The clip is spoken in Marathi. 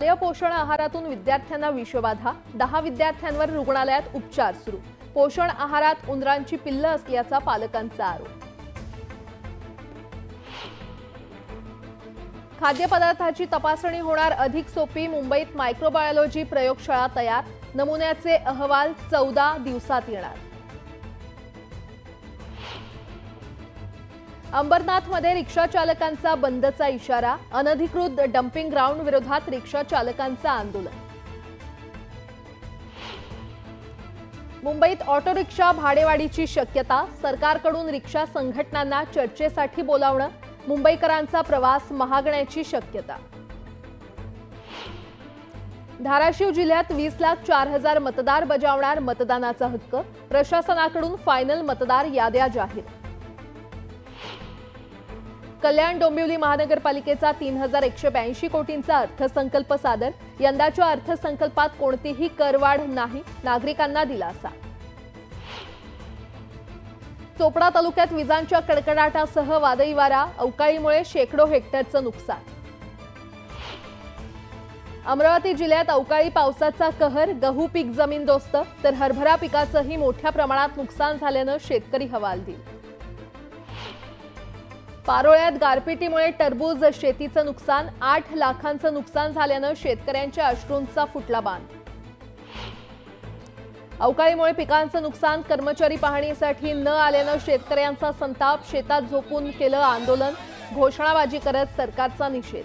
शालेय पोषण आहारातून विद्यार्थ्यांना विषबाधा दहा विद्यार्थ्यांवर रुग्णालयात उपचार सुरू. पोषण आहारात उंदरांची पिल्ल असल्याचा पालकांचा आरोप. खाद्यपदार्थाची तपासणी होणार अधिक सोपी. मुंबईत मायक्रोबायोलॉजी प्रयोगशाळा तयार. नमुन्याचे अहवाल चौदा दिवसात येणार. अंबरनाथमध्ये रिक्षा चालकांचा बंदचा इशारा अनधिकृत डम्पिंग ग्राउंड विरोधात रिक्षा चालकांचं आंदोलन. मुंबईत ऑटो रिक्षा भाडेवाढीची शक्यता सरकारकडून रिक्षा संघटनांना चर्चेसाठी बोलावणं मुंबईकरांचा प्रवास महागण्याची शक्यता. धाराशिव जिल्ह्यात वीस लाख चार हजार मतदार बजावणार मतदानाचा हक्क प्रशासनाकडून फायनल मतदार याद्या जाहीर. कल्याण डोंबिवली महानगरपालिकेचा तीन हजार एकशे ब्याऐंशी कोटींचा अर्थसंकल्प सादर. यंदाच्या अर्थसंकल्पात कोणतीही करवाढ नाही नागरिकांना दिलासा. चोपडा तालुक्यात विजांच्या कडकडाटासह वादळी वारा अवकाळीमुळे शेकडो हेक्टरचं नुकसान. अमरावती जिल्ह्यात अवकाळी पावसाचा कहर गहू पीक जमीनदोस्त तर हरभरा पिकाचंही मोठ्या प्रमाणात नुकसान झाल्यानं शेतकरी हवालदिल. पारोळ्यात गारपिटीमुळे टरबूज शेतीचं नुकसान आठ लाखांचं नुकसान झाल्यानं शेतकऱ्यांच्या अश्रूंचा फुटला बांध अवकाळीमुळे पिकांचं नुकसान कर्मचारी पाहणीसाठी न आल्यानं शेतकऱ्यांचा संताप शेतात झोपून केलं आंदोलन घोषणाबाजी करत सरकारचा निषेध.